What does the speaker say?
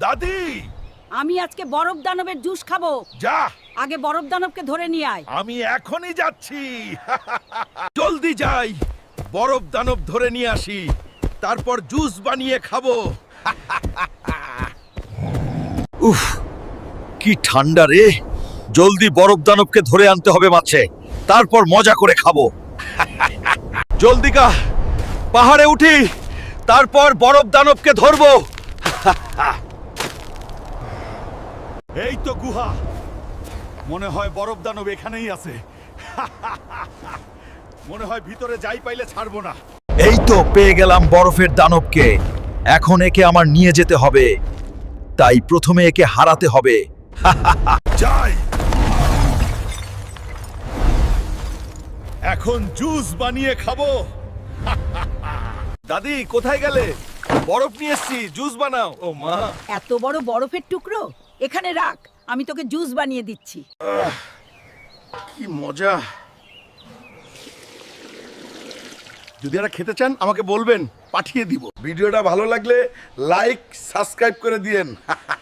দাদি! আমি আজকে বরফ দানবের জুস খাব। যা! আগে বরফ দানবকে ধরে নিয়ে আয়। আমি এখনই যাচ্ছি। জলদি যাই। বরফ দানব ধরে নিয়ে আসি। তারপর জুস বানিয়ে খাব। উফ কি ঠান্ডা রে। জলদি বরফ দানবকে ধরে আনতে হবে মাছে। তারপর মজা করে খাব। জলদি কা পাহাড়ে উঠি। তারপর বরফ দানবকে ধরবো। এই তো গুহা। মনে হয় বরফ দানব এখানেই আছে। মনে হয় ভিতরে যাই পাইলে ছাড়বো না। এই তো পেয়ে গেলাম বরফের দানবকে। এখন একে আমার নিয়ে যেতে হবে। তাই প্রথমে একে হারাতে হবে। যাই। এখন জুস বানিয়ে খাব। দাদি কোথায় গেলে? বরফ নিয়ে এসছি জুস বানাও। ও মা। এত বড় বরফের টুকরো? এখানে রাখ, আমি তোকে জুস বানিয়ে দিচ্ছি। কি মজা। যদি এরা খেতে চান, আমাকে বলবেন, পাঠিয়ে দিব। ভিডিওটা ভালো লাগলে লাইক, সাবস্ক্রাইব করে দিয়েন।